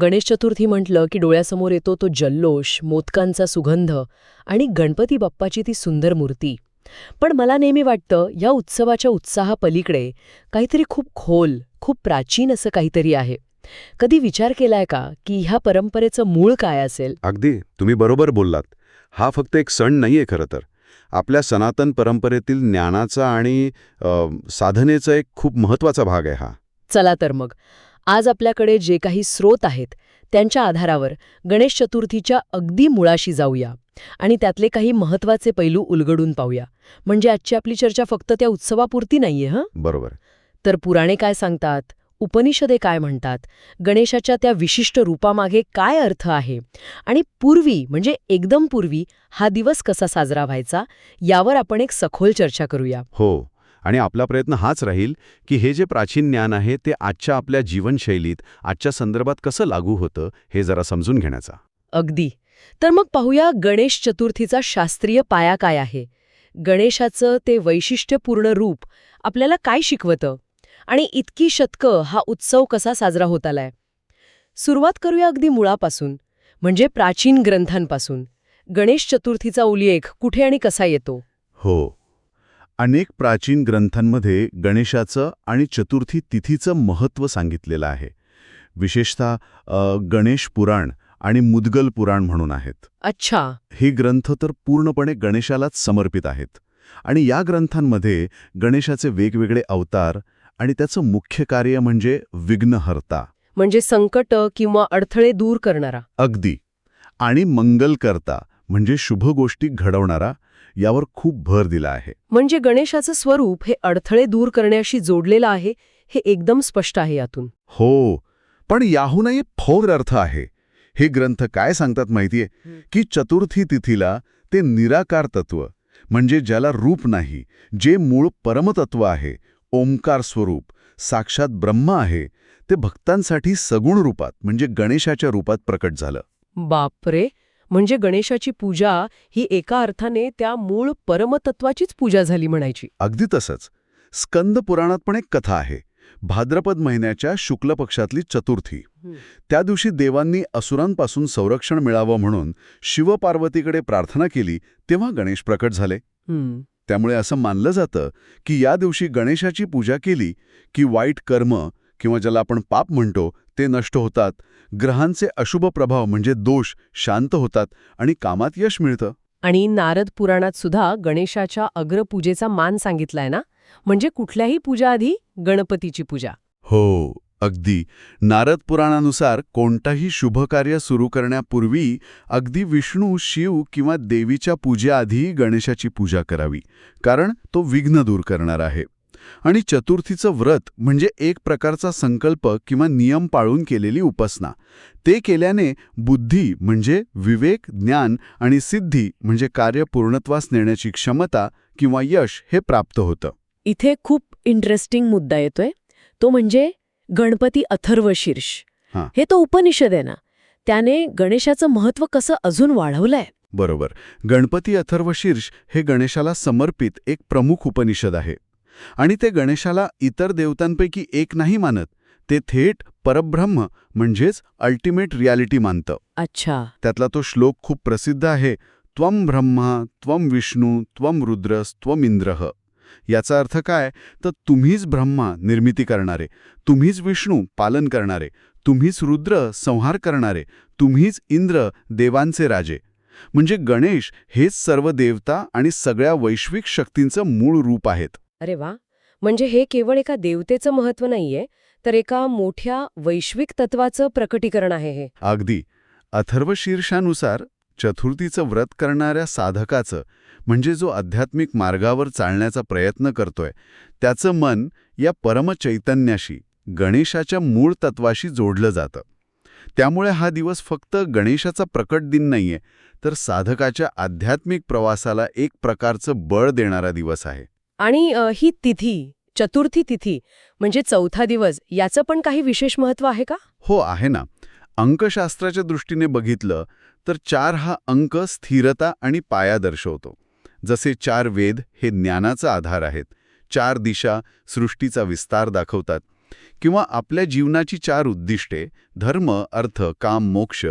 गणेश चतुर्थी म्हटलं की डोळ्यासमोर येतो तो जल्लोष मोदकांचा सुगंध आणि गणपती बाप्पाची ती सुंदर मूर्ती. पण मला नेहमी वाटतं या उत्सवाच्या उत्साहापलीकडे काहीतरी खूप खोल खूप प्राचीन असं काहीतरी आहे. कधी विचार केलाय का की ह्या परंपरेचं मूळ काय असेल? अगदी तुम्ही बरोबर बोललात. हा फक्त एक सण नाहीये खरं तर. आपल्या सनातन परंपरेतील ज्ञानाचा आणि साधनेचा एक खूप महत्त्वाचा भाग आहे हा. चला तर मग. आज आपल्याकडे जे काही स्रोत आहेत त्यांच्या आधारावर गणेश चतुर्थीच्या अगदी मुळाशी जाऊया आणि त्यातले काही महत्त्वाचे पैलू उलगडून पाहूया. म्हणजे आजची आपली चर्चा फक्त त्या उत्सवापुरती नाहीये हं? बरोबर. तर पुराणे काय सांगतात? उपनिषदे काय म्हणतात? गणेशाच्या त्या विशिष्ट रूपामागे काय अर्थ आहे? आणि पूर्वी म्हणजे एकदम पूर्वी हा दिवस कसा साजरा व्हायचा? यावर आपण एक सखोल चर्चा करूया. हो. आणि आपला प्रयत्न हाच राहील की हे जे प्राचीन ज्ञान आहे ते आजच्या आपल्या जीवनशैलीत आजच्या संदर्भात कसं लागू होतं हे जरा समजून घेण्याचा. अगदी. तर मग पाहूया गणेश चतुर्थीचा शास्त्रीय पाया काय आहे. गणेशाचं ते वैशिष्ट्यपूर्ण रूप आपल्याला काय शिकवतं? आणि इतकी शतकं हा उत्सव कसा साजरा होत आलाय? सुरुवात करूया अगदी मुळापासून म्हणजे प्राचीन ग्रंथांपासून. गणेश चतुर्थीचा उल्लेख कुठे आणि कसा येतो? हो. अनेक प्राचीन ग्रंथांमध्ये गणेशाचं आणि चतुर्थी तिथीचं महत्त्व सांगितलेलं आहे. विशेषतः गणेश पुराण आणि मुद्गल पुराण म्हणून आहेत. अच्छा. हे ग्रंथ तर पूर्णपणे गणेशालाच समर्पित आहेत. आणि या ग्रंथांमध्ये गणेशाचे वेगवेगळे अवतार आणि त्याचं मुख्य कार्य म्हणजे विघ्नहर्ता. म्हणजे संकट किंवा अडथळे दूर करणारा. अगदी. आणि मंगलकर्ता म्हणजे शुभ गोष्टी घडवणारा यावर खूप भर दिला आहे. म्हणजे गणेशाचं स्वरूप हे अडथळे दूर करण्याशी जोडलेलं आहे हे एकदम स्पष्ट आहे यातून. हो पण याहूनही फोर अर्थ आहे. हे ग्रंथ काय सांगतात माहितीये. की चतुर्थी तिथीला ते निराकार तत्व म्हणजे ज्याला रूप नाही जे मूळ परमतत्व आहे ओंकार स्वरूप साक्षात ब्रह्म आहे ते भक्तांसाठी सगुण रूपात म्हणजे गणेशाच्या रूपात प्रकट झालं. बापरे! म्हणजे गणेशाची पूजा ही एका अर्थाने त्या मूळ परमतत्वाचीच पूजा झाली म्हणायची. अगदी तसंच. स्कंद पुराणात पण एक कथा आहे. भाद्रपद महिन्याच्या शुक्ल पक्षातली चतुर्थी. त्या दिवशी देवांनी असुरांपासून संरक्षण मिळावं म्हणून शिवपार्वतीकडे प्रार्थना केली तेव्हा गणेश प्रकट झाले. त्यामुळे असं मानलं जातं की या दिवशी गणेशाची पूजा केली की वाईट कर्म किंवा ज्याला आपण पाप म्हणतो ते नष्ट होतात. ग्रहांचे अशुभ प्रभाव म्हणजे दोष शांत होतात आणि कामात यश मिळतं. आणि नारद पुराणात सुद्धा गणेशाच्या अग्रपूजेचा मान सांगितलाय ना? म्हणजे कुठल्याही पूजाआधी गणपतीची पूजा. हो अगदी. नारद पुराणानुसार कोणताही शुभकार्य सुरू करण्यापूर्वी अगदी विष्णू शिव किंवा देवीच्या पूजेआधी गणेशाची पूजा करावी कारण तो विघ्न दूर करणार आहे. आणि चतुर्थीचं व्रत म्हणजे एक प्रकारचा संकल्प किंवा नियम पाळून केलेली उपासना. ते केल्याने बुद्धी म्हणजे विवेक ज्ञान आणि सिद्धी म्हणजे कार्य पूर्णत्वास नेण्याची क्षमता किंवा यश हे प्राप्त होतं. इथे खूप इंटरेस्टिंग मुद्दा येतोय. तो म्हणजे गणपती अथर्वशीर्ष हां. हे तो उपनिषद आहे ना. त्याने गणेशाचं महत्त्व कसं अजून वाढवलंय? बरोबर. गणपती अथर्वशीर्ष हे गणेशाला समर्पित एक प्रमुख उपनिषद आहे. आणि ते गणेशाला इतर देवतांपैकी एक नाही मानत ते थेट परब्रह्म म्हणजेच अल्टिमेट रियालिटी मानतं. अच्छा. त्यातला तो श्लोक खूप प्रसिद्ध आहे त्वम ब्रह्मा त्वम विष्णू त्वम रुद्रस त्वम इंद्रह याचा अर्थ काय? तर तुम्हीच ब्रह्मा निर्मिती करणारे तुम्हीच विष्णू पालन करणारे तुम्हीच रुद्र संहार करणारे तुम्हीच इंद्र देवांचे राजे. म्हणजे गणेश हेच सर्व देवता आणि सगळ्या वैश्विक शक्तींचं मूळ रूप आहेत. अरे वा. म्हणजे हे केवळ एका देवतेचं महत्त्व नाहीये तर एका मोठ्या वैश्विक तत्वाचं प्रकटीकरण आहे हे. अगदी. अथर्वशीर्षानुसार चतुर्थीचं व्रत करणाऱ्या साधकाचं म्हणजे जो आध्यात्मिक मार्गावर चालण्याचा प्रयत्न करतोय त्याचं मन या परमचैतन्याशी गणेशाच्या मूळ तत्वाशी जोडलं जातं. त्यामुळे हा दिवस फक्त गणेशाचा प्रकट दिन नाहीये तर साधकाच्या आध्यात्मिक प्रवासाला एक प्रकारचं बळ देणारा दिवस आहे. आणि ही तिथी चतुर्थी तिथी म्हणजे चौथा दिवस याचं पण काही विशेष महत्त्व आहे का? हो आहे ना. अंकशास्त्राच्या दृष्टीने बघितलं तर चार हा अंक स्थिरता आणि पाया दर्शवतो. जसे चार वेद हे ज्ञानाचा आधार आहेत चार दिशा सृष्टीचा विस्तार दाखवतात किंवा आपल्या जीवनाची चार उद्दिष्टे धर्म अर्थ काम मोक्ष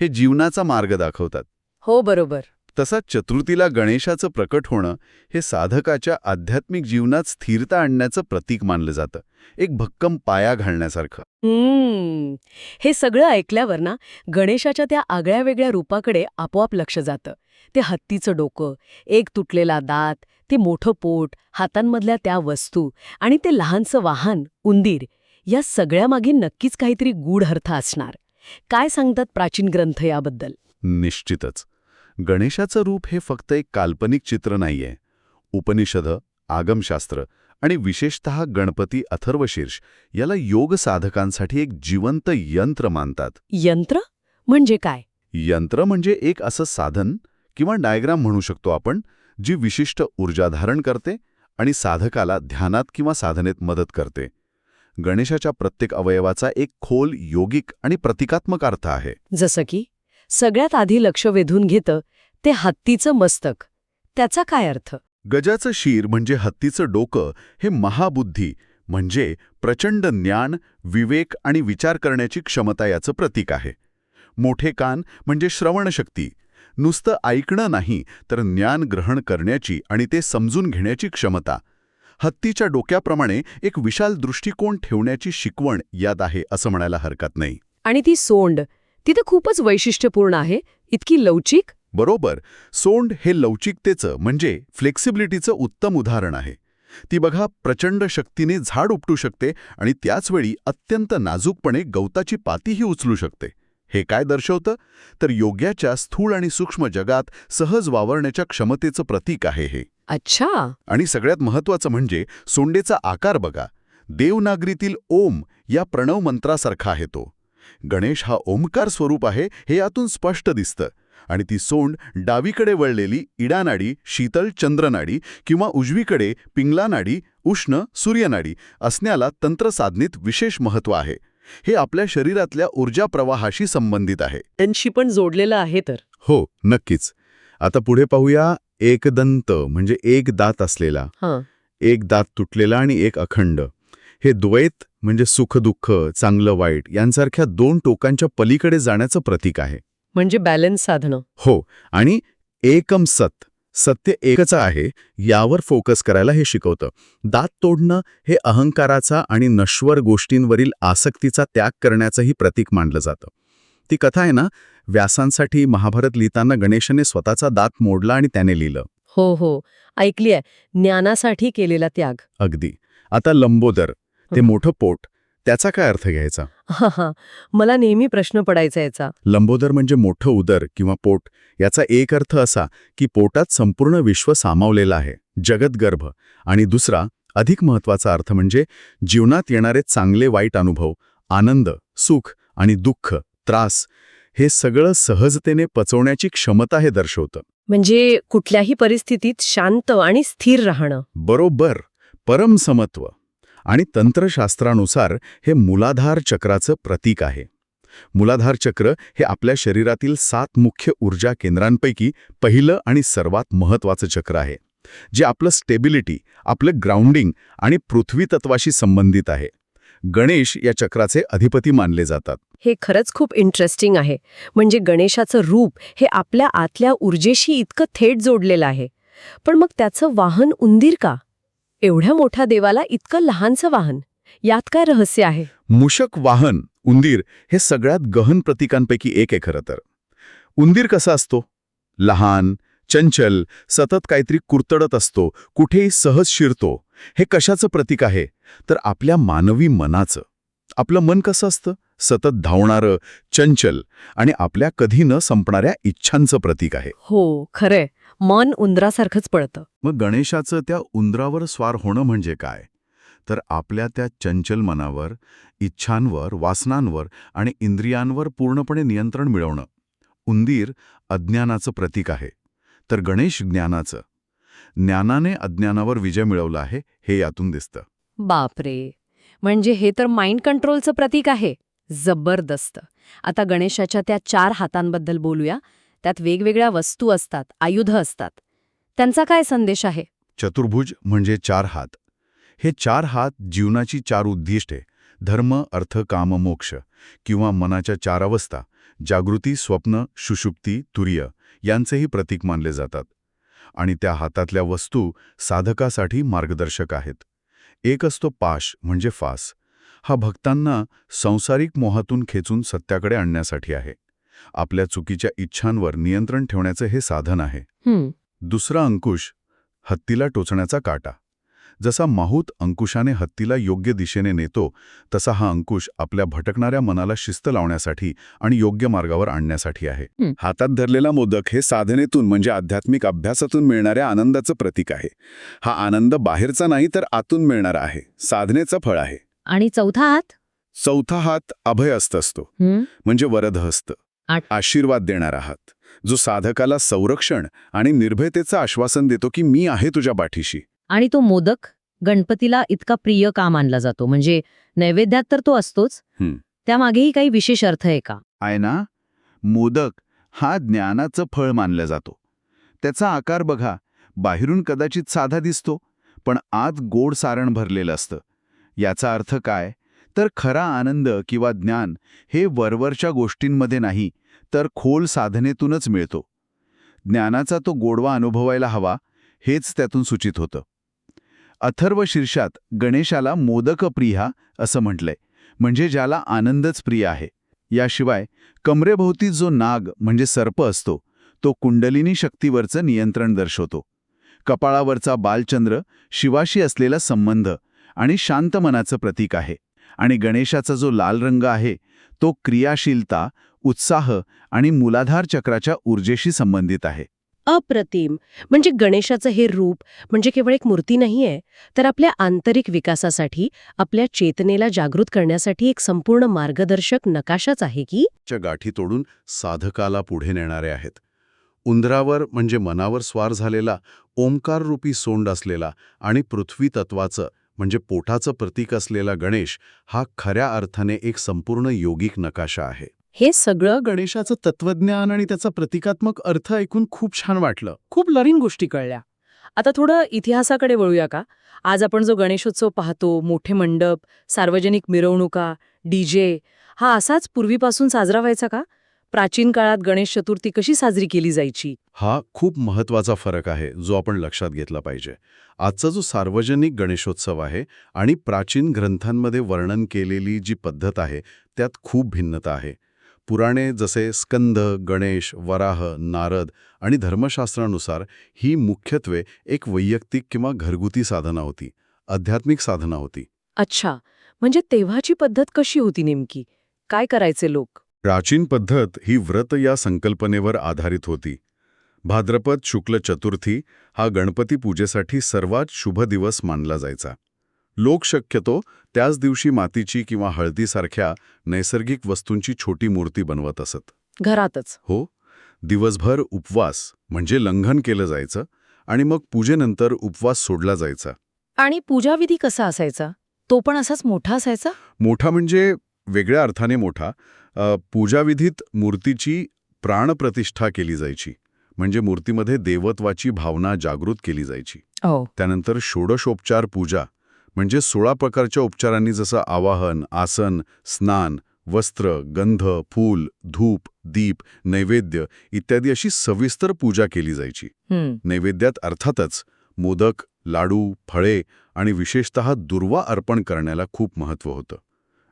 हे जीवनाचा मार्ग दाखवतात. हो बरोबर. तसाच चतुर्थीला गणेशाचं प्रकट होणं हे साधकाच्या आध्यात्मिक जीवनात स्थिरता आणण्याचं प्रतीक मानलं जातं. एक भक्कम पाया घालण्यासारखं. हम्म. हे सगळं ऐकल्यावर ना गणेशाच्या त्या आगळ्या वेगळ्या रूपाकडे आपोआप लक्ष जातं. ते हत्तीचं डोकं एक तुटलेला दात ते मोठं पोट हातांमधल्या त्या वस्तू आणि ते लहानसं वाहन उंदीर या सगळ्यामागे नक्कीच काहीतरी गूढ अर्थ असणार. काय सांगतात प्राचीन ग्रंथ याबद्दल? निश्चितच. गणेशाचं रूप हे फक्त एक काल्पनिक चित्र नाहीये. उपनिषद आगमशास्त्र आणि विशेषतः गणपती अथर्वशीर्ष याला योग साधकांसाठी एक जिवंत यंत्र मानतात. यंत्र? म्हणजे काय? यंत्र म्हणजे एक असं साधन किंवा डायग्राम म्हणू शकतो आपण जी विशिष्ट ऊर्जा धारण करते आणि साधकाला ध्यानात किंवा साधनेत मदत करते. गणेशाच्या प्रत्येक अवयवाचा एक खोल योगिक आणि प्रतिकात्मक अर्थ आहे. जसं की? सगळ्यात आधी लक्ष वेधून घेतं ते हत्तीचं मस्तक. त्याचा काय अर्थ? गजाचं शीर म्हणजे हत्तीचं डोकं हे महाबुद्धी म्हणजे प्रचंड ज्ञान विवेक आणि विचार करण्याची क्षमता याचं प्रतीक आहे. मोठे कान म्हणजे श्रवणशक्ती. नुसतं ऐकणं नाही तर ज्ञान ग्रहण करण्याची आणि ते समजून घेण्याची क्षमता. हत्तीच्या डोक्याप्रमाणे एक विशाल दृष्टिकोन ठेवण्याची शिकवण यात आहे असं म्हणायला हरकत नाही. आणि ती सोंड ती तर खूपच वैशिष्ट्यपूर्ण आहे. इतकी लवचिक? बरोबर. सोंड हे लवचिकतेचं म्हणजे फ्लेक्सिबिलिटीचं उत्तम उदाहरण आहे. ती बघा प्रचंड शक्तीने झाड उपटू शकते आणि त्याचवेळी अत्यंत नाजूकपणे गवताची पातीही उचलू शकते. हे काय दर्शवतं? तर योग्याच्या स्थूळ आणि सूक्ष्म जगात सहज वावरण्याच्या क्षमतेचं प्रतीक आहे हे. अच्छा. आणि सगळ्यात महत्वाचं म्हणजे सोंडेचा आकार बघा. देवनागरीतील ओम या प्रणव मंत्रासारखा आहे तो. गणेश हा ओमकार स्वरूप आहे हे यातून स्पष्ट दिसतं. आणि ती सोंड डावीकडे वळलेली इडानाडी शीतल चंद्रनाडी किंवा उजवीकडे पिंगला नाडी उष्ण सूर्यनाडी असण्याला तंत्रसाधनीत विशेष महत्त्व आहे. हे आपल्या शरीरातल्या ऊर्जा प्रवाहाशी संबंधित आहे. त्यांशी पण जोडलेलं आहे तर. हो नक्कीच. आता पुढे पाहूया एकदंत म्हणजे एक दात असलेला. एक दात तुटलेला आणि एक अखंड. हे द्वैत म्हणजे सुख-दुःख चांगलं वाईट यांसारख्या दोन टोकांच्या पलीकडे जाण्याचं प्रतीक आहे. म्हणजे बॅलन्स साधणं. हो आणि एकम सत सत्य एकच आहे यावर फोकस करायला हे शिकवतं. दात तोडणं हे अहंकाराचा आणि नश्वर गोष्टींवरील आसक्तीचा त्याग करण्याचंही प्रतीक मानलं जातं. ती कथा आहे ना व्यासांसाठी महाभारत लिहिताना गणेशाने स्वतःचा दात मोडला आणि त्याने लिहिलं. हो हो. ऐकली आहे. ज्ञानासाठी केलेला त्याग. अगदी. आता लंबोदर ते मोठं पोट त्याचा काय अर्थ घ्यायचा? हा हा मला नेहमी प्रश्न पडायचा याचा. लंबोदर म्हणजे मोठं उदर किंवा पोट याचा एक अर्थ असा की पोटात संपूर्ण विश्व सामावलेलं आहे जगतगर्भ आणि दुसरा अधिक महत्त्वाचा अर्थ म्हणजे जीवनात येणारे चांगले वाईट अनुभव आनंद सुख आणि दुःख त्रास हे सगळं सहजतेने पचवण्याची क्षमता हे दर्शवतं. म्हणजे कुठल्याही परिस्थितीत शांत आणि स्थिर राहणं. बरोबर परमसमत्व आणि तंत्रशास्त्रानुसार हे मूलाधार चक्राचं प्रतीक आहे. मूलाधार चक्र हे आपल्या शरीरातील सात मुख्य ऊर्जा केंद्रांपैकी पहिलं आणि सर्वात महत्वाचं चक्र आहे जे आपलं स्टेबिलिटी आपलं ग्राउंडिंग आणि पृथ्वी तत्वाशी संबंधित आहे. गणेश या चक्राचे अधिपती मानले जातात. हे खरंच खूप इंटरेस्टिंग आहे. म्हणजे गणेशाचं रूप हे आपल्या आतल्या ऊर्जेशी इतकं थेट जोडलेलं आहे. पण मग त्याचं वाहन उंदीर का? एवढ्या मोठ्या देवाला इतकं लहानचं वाहन यात काय रहस्य आहे? मूषक वाहन उंदीर हे सगळ्यात गहन प्रतीकांपैकी एक आहे खरं तर. उंदीर कसा असतो? लहान चंचल सतत काहीतरी कुरतडत असतो कुठेही सहज शिरतो. हे कशाचं प्रतीक आहे? तर आपल्या मानवी मनाचं. आपलं मन कसं असतं? सतत धावणारं चंचल आणि आपल्या कधी न संपणाऱ्या इच्छांचं प्रतीक आहे. हो खरंय. मन उंदरासारखंच पळतं. मग गणेशाचं त्या उंदरावर स्वार होणं म्हणजे काय? तर आपल्या त्या चंचल मनावर इच्छांवर वासनांवर आणि इंद्रियांवर पूर्णपणे नियंत्रण मिळवणं. उंदीर अज्ञानाचं प्रतीक आहे. तर गणेश ज्ञानाचं. ज्ञानाने अज्ञानावर विजय मिळवला आहे हे यातून दिसतं. बापरे! म्हणजे हे तर माइंड कंट्रोलचं प्रतीक आहे. जबरदस्त. आता गणेशाच्या त्या चार हातांबद्दल बोलूया. त्यात वेगवेगळ्या वस्तू असतात आयुध असतात. त्यांचा काय संदेश आहे? चतुर्भुज म्हणजे चार हात. हे चार हात जीवनाची चार उद्दिष्टे धर्म अर्थ काम मोक्ष किंवा मनाच्या चार अवस्था जागृती स्वप्न सुषुप्ती तुर्य यांचेही प्रतीक मानले जातात. आणि त्या हातातल्या वस्तू साधकासाठी मार्गदर्शक आहेत. एक असतो पाश म्हणजे फास. हा भक्तांना संसारिक मोहातून खेचून सत्याकडे आणण्यासाठी आहे. आपल्या चुकीच्या इच्छांवर नियंत्रण ठेवण्याचे हे साधन आहे. दुसरा अंकुश हत्तीला टोचण्याचा काटा. जसा माहूत अंकुशाने हत्तीला योग्य दिशेने नेतो तसा हा अंकुश आपल्या भटकणाऱ्या मनाला शिस्त लावण्यासाठी आणि योग्य मार्गावर आणण्यासाठी आहे. हातात धरलेला मोदक हे साधनेतून म्हणजे आध्यात्मिक अभ्यासातून मिळणाऱ्या आनंदाचं प्रतीक आहे. हा आनंद बाहेरचा नाही तर आतून मिळणारा आहे. साधनेचं फळ आहे. आणि चौथा हात? चौथा हात अभयस्त असतो. हं, म्हणजे वरदहस्त. आठ. आशीर्वाद देणारा हात जो साधकाला संरक्षण आणि निर्भयतेचं आश्वासन देतो की मी आहे तुझ्या पाठीशी. आणि तो मोदक गणपतीला इतका प्रिय का मानला जातो? म्हणजे नैवेद्यात तर तो असतोच. हं. त्यामागेही काही विशेष अर्थ आहे का? आहे ना? मोदक हा ज्ञानाचं फळ मानला जातो. त्याचा आकार बघा. बाहेरून कदाचित साधा दिसतो पण आत गोड सारण भरलेलं असतं. याचा अर्थ काय? तर खरा आनंद किंवा ज्ञान हे वरवरच्या गोष्टींमध्ये नाही तर खोल साधनेतूनच मिळतो. ज्ञानाचा तो गोडवा अनुभवायला हवा हेच त्यातून सूचित होतं. अथर्व शीर्षात गणेशाला मोदक प्रिया असं म्हटलंय म्हणजे ज्याला आनंदच प्रिय आहे. याशिवाय कमरेभोवती जो नाग म्हणजे सर्प असतो तो कुंडलिनी शक्तीवरचं नियंत्रण दर्शवतो. कपाळावरचा बालचंद्र शिवाशी असलेला संबंध आणि शांत मनाचं प्रतीक आहे. आणि गणेशाचा जो लाल रंग आहे तो क्रियाशीलता उत्साह आणि मूलाधार चक्राच्या ऊर्जेशी संबंधित आहे. अप्रतिम. म्हणजे गणेशाचं हे रूप म्हणजे केवळ एक मूर्ती नाहीये तर आपल्या आंतरिक विकासासाठी आपल्या चेतनेला जागृत करण्यासाठी एक संपूर्ण मार्गदर्शक नकाशाच आहे की? च्या गाठी तोडून साधकाला पुढे नेणारे आहेत. उंदरावर म्हणजे मनावर स्वार झालेला ओंकाररूपी सोंड असलेला आणि पृथ्वी तत्वाचं म्हणजे पोटाचं प्रतीक असलेला गणेश हा खऱ्या अर्थाने एक संपूर्ण योगिक नकाशा आहे. हे सगळं गणेशाचं तत्वज्ञान आणि त्याचा प्रतिकात्मक अर्थ ऐकून खूप छान वाटलं. खूप लरीन गोष्टी कळल्या. आता थोडं इतिहासाकडे वळूया का? आज आपण जो गणेशोत्सव पाहतो मोठे मंडप सार्वजनिक मिरवणुका डीजे हा असाच पूर्वीपासून साजरा व्हायचा का? प्राचीन काळात गणेश चतुर्थी कशी साजरी केली जायची? हा खूप महत्त्वाचा फरक आहे जो आपण लक्षात घेतला पाहिजे. आजचा जो सार्वजनिक गणेशोत्सव आहे आणि प्राचीन ग्रंथांमध्ये वर्णन केलेली जी पद्धत आहे त्यात खूप भिन्नता आहे. पुराणे जसे स्कंद गणेश वराह नारद आणि धर्मशास्त्रानुसार ही मुख्यत्वे एक वैयक्तिक किंवा घरगुती साधना होती आध्यात्मिक साधना होती. अच्छा म्हणजे तेव्हाची पद्धत कशी होती नेमकी? काय करायचे लोक? प्राचीन पद्धत ही व्रत या संकल्पनेवर आधारित होती. भाद्रपद शुक्ल चतुर्थी हा गणपती पूजेसाठी सर्वात शुभ दिवस मानला जायचा. लोक शक्यतो त्याच दिवशी मातीची किंवा हळदीसारख्या नैसर्गिक वस्तूंची छोटी मूर्ती बनवत असत. घरातच. हो दिवसभर उपवास म्हणजे लंघन केलं जायचं आणि मग पूजेनंतर उपवास सोडला जायचा. आणि पूजाविधी कसा असायचा? तो पण असाच मोठा असायचा? मोठा म्हणजे वेगळ्या अर्थाने मोठा. पूजाविधीत मूर्तीची प्राणप्रतिष्ठा केली जायची. म्हणजे मूर्तीमध्ये देवत्वाची भावना जागृत केली जायची. हो. त्यानंतर षोडशोपचार पूजा म्हणजे सोळा प्रकारच्या उपचारांनी जसं आवाहन आसन स्नान वस्त्र गंध फूल धूप दीप नैवेद्य इत्यादी अशी सविस्तर पूजा केली जायची. नैवेद्यात अर्थातच मोदक लाडू फळे आणि विशेषतः दुर्वा अर्पण करण्याला खूप महत्त्व होतं.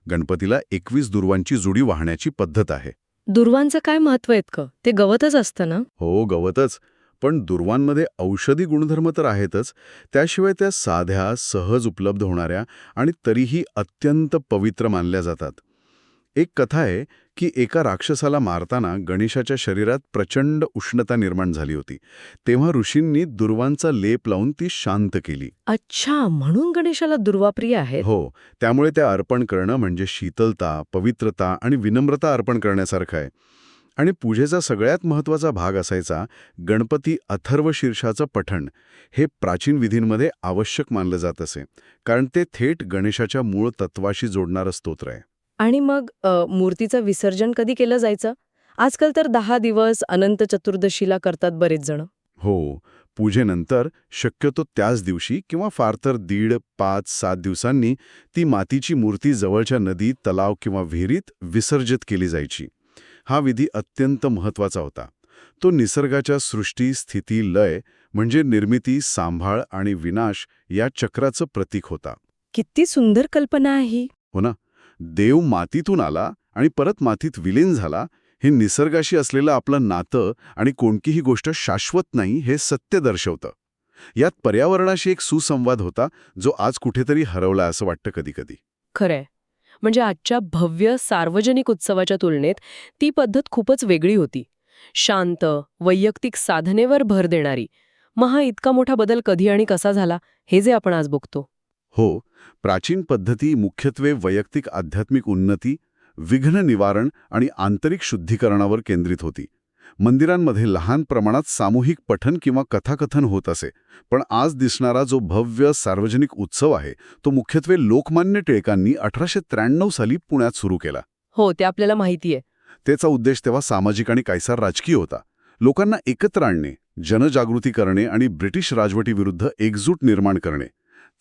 गणपतीला एकवीस दुर्वांची जुडी वाहण्याची पद्धत आहे. दुर्वांचं काय महत्त्व आहेत का ते गवतच असतं ना? हो गवतच. पण दुर्वांमध्ये औषधी गुणधर्म तर आहेतच त्याशिवाय त्या साध्या सहज उपलब्ध होणाऱ्या आणि तरीही अत्यंत पवित्र मानल्या जातात. एक कथा आहे की एका राक्षसाला मारताना गणेशाच्या शरीरात प्रचंड उष्णता निर्माण झाली होती. तेव्हा ऋषींनी दुर्वांचा लेप लावून ती शांत केली. अच्छा म्हणून गणेशाला दुर्वाप्रिय आहेत? हो त्यामुळे त्या अर्पण करणं म्हणजे शीतलता पवित्रता आणि विनम्रता अर्पण करण्यासारखं आहे. आणि पूजेचा सगळ्यात महत्त्वाचा भाग असायचा गणपती अथर्व शीर्षाचं पठण. हे प्राचीन विधींमध्ये आवश्यक मानलं जात असे कारण ते थेट गणेशाच्या मूळ तत्वाशी जोडणारं स्तोत्र आहे. आणि मग मूर्तीचं विसर्जन कधी केलं जायचं? आजकाल तर दहा दिवस अनंत चतुर्दशीला करतात बरेच जण. हो पूजेनंतर शक्यतो त्याच दिवशी किंवा फार तर दीड पाच सात दिवसांनी ती मातीची मूर्ती जवळच्या नदीत तलाव किंवा विहिरीत विसर्जित केली जायची. हा विधी अत्यंत महत्त्वाचा होता. तो निसर्गाच्या सृष्टी स्थिती लय म्हणजे निर्मिती सांभाळ आणि विनाश या चक्राचं प्रतीक होता. किती सुंदर कल्पना आहे ही. ना. देव मातीतून आला आणि परत मातीत विलीन झाला हे निसर्गाशी असलेलं आपलं नातं आणि कोणतीही गोष्ट शाश्वत नाही हे सत्य दर्शवतं. यात पर्यावरणाशी एक सुसंवाद होता जो आज कुठेतरी हरवला असं वाटतं कधीकधी खरंय. म्हणजे आजच्या भव्य सार्वजनिक उत्सवाच्या तुलनेत ती पद्धत खूपच वेगळी होती. शांत वैयक्तिक साधनेवर भर देणारी. महा इतका मोठा बदल कधी आणि कसा झाला हे जे आपण आज बघतो. हो प्राचीन पद्धती मुख्यत्वे वैयक्तिक आध्यात्मिक उन्नती विघ्न निवारण आणि आंतरिक शुद्धीकरणावर केंद्रित होती. मंदिरांमध्ये लहान प्रमाणात सामूहिक पठन किंवा कथाकथन होत असे. पण आज दिसणारा जो भव्य सार्वजनिक उत्सव आहे तो मुख्यत्वे लोकमान्य टिळकांनी अठराशे त्र्याण्णव साली पुण्यात सुरू केला. हो ते आपल्याला माहितीये त्याचा उद्देश तेव्हा सामाजिक आणि कायसार राजकीय होता. लोकांना एकत्र आणणे जनजागृती करणे आणि ब्रिटिश राजवटीविरुद्ध एकजूट निर्माण करणे.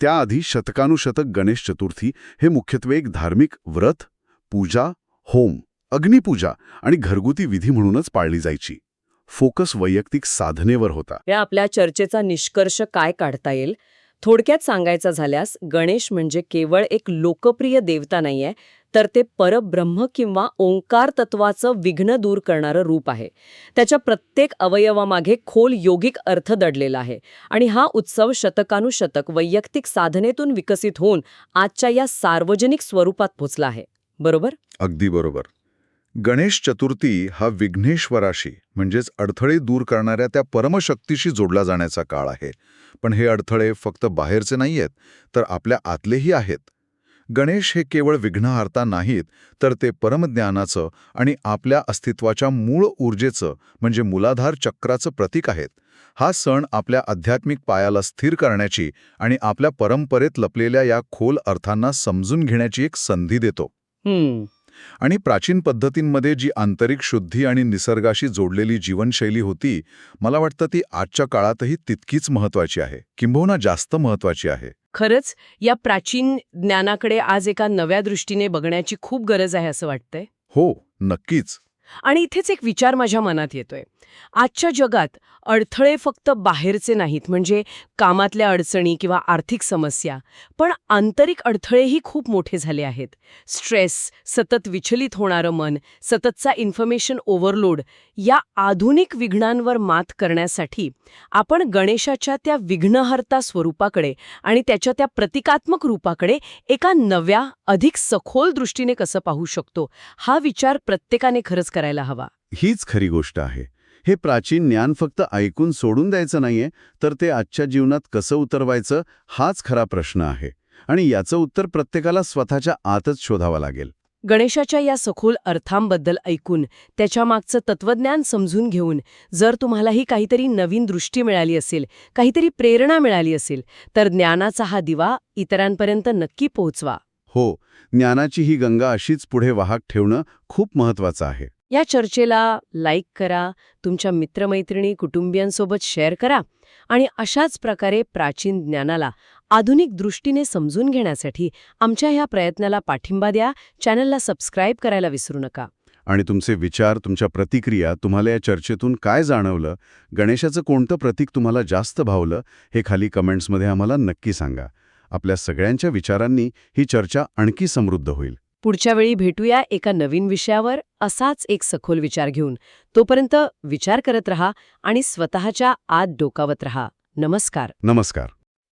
त्याआधी शतकानुशतक गणेश चतुर्थी हे मुख्यत्वे एक धार्मिक व्रत पूजा होम अग्निपूजा आणि घरगुती विधी म्हणूनच पाळली जायची. फोकस वैयक्तिक साधनेवर होता. या आपल्या चर्चेचा निष्कर्ष काय काढता येईल? थोडक्यात सांगायचं झाल्यास गणेश म्हणजे केवळ एक लोकप्रिय देवता नाहीये तर ते परब्रह्म किंवा ओंकार तत्वाचं विघ्न दूर करणारं रूप आहे. त्याच्या प्रत्येक अवयवामागे खोल योगिक अर्थ दडलेला आहे आणि हा उत्सव शतकानुशतक वैयक्तिक साधनेतून विकसित होऊन आजच्या या सार्वजनिक स्वरूपात पोचला आहे. बरोबर? अगदी बरोबर. गणेश चतुर्थी हा विघ्नेश्वराशी म्हणजेच अडथळे दूर करणाऱ्या त्या परमशक्तीशी जोडला जाण्याचा काळ आहे. पण हे अडथळे फक्त बाहेरचे नाही आहेत तर आपल्या आतलेही आहेत. गणेश हे केवळ विघ्नहार्ता नाहीत तर ते परमज्ञानाचं आणि आपल्या अस्तित्वाच्या मूळ ऊर्जेचं म्हणजे मूलाधार चक्राचं प्रतीक आहेत. हा सण आपल्या आध्यात्मिक पायाला स्थिर करण्याची आणि आपल्या परंपरेत लपलेल्या या खोल अर्थांना समजून घेण्याची एक संधी देतो. हम्म. आणि प्राचीन पद्धतींमध्ये जी आंतरिक शुद्धी आणि निसर्गाशी जोडलेली जीवनशैली होती मला वाटतं ती आजच्या काळातही तितकीच महत्वाची आहे. किंबहुना जास्त महत्वाची आहे. खरंच या प्राचीन ज्ञानाकडे आज एका नव्या दृष्टीने बघण्याची खूप गरज आहे असं वाटतंय? हो नक्कीच. आणि इथेच एक विचार माझ्या मनात येतोय. आजच्या जगात अडथळे फक्त बाहेरचे नाहीत म्हणजे कामातल्या अडचणी किंवा आर्थिक समस्या. पण आंतरिक अडथळेही खूप मोठे झाले आहेत. स्ट्रेस सतत विचलित होणारं मन सततचा इन्फॉर्मेशन ओव्हरलोड या आधुनिक विघ्नांवर मात करण्यासाठी आपण गणेशाच्या त्या विघ्नहर्ता स्वरूपाकडे आणि त्याच्या त्या प्रतिकात्मक रूपाकडे एका नव्या अधिक सखोल दृष्टीने कसं पाहू शकतो हा विचार प्रत्येकाने खरंच करायला हवा. हीच खरी गोष्ट आहे. हे प्राचीन ज्ञान फक्त ऐकून सोडून द्यायचं नाहीये तर ते आजच्या जीवनात कसं उतरवायचं हाच खरा प्रश्न आहे. आणि याचं उत्तर प्रत्येकाला स्वतःच्या आतच शोधावं लागेल. गणेशाच्या या सखोल अर्थांबद्दल ऐकून त्याच्या मागचं तत्वज्ञान समजून घेऊन जर तुम्हालाही काहीतरी नवीन दृष्टी मिळाली असेल काहीतरी प्रेरणा मिळाली असेल तर ज्ञानाचा हा दिवा इतरांपर्यंत नक्की पोहोचवा. हो ज्ञानाची ही गंगा अशीच पुढे वाहक ठेवणं खूप महत्वाचं आहे. या चर्चेला लाईक करा तुमच्या मित्रमैत्रिणी कुटुंबियांसोबत शेअर करा आणि अशाच प्रकारे प्राचीन ज्ञानाला आधुनिक दृष्टीने समजून घेण्यासाठी आमच्या ह्या प्रयत्नाला पाठिंबा द्या. चॅनलला सबस्क्राईब करायला विसरू नका. आणि तुमचे विचार तुमच्या प्रतिक्रिया तुम्हाला या चर्चेतून काय जाणवलं? गणेशाचं कोणतं प्रतीक तुम्हाला जास्त भावलं? हे खाली कमेंट्समध्ये आम्हाला नक्की सांगा. आपल्या सगळ्यांच्या विचारांनी ही चर्चा आणखी समृद्ध होईल. पुढच्या वेळी भेटूया एका नवीन विषयावर असाच एक सखोल विचार घेऊन. तोपर्यंत विचार करत रहा आणि स्वतःच्या आत डोकावत रहा. नमस्कार. नमस्कार.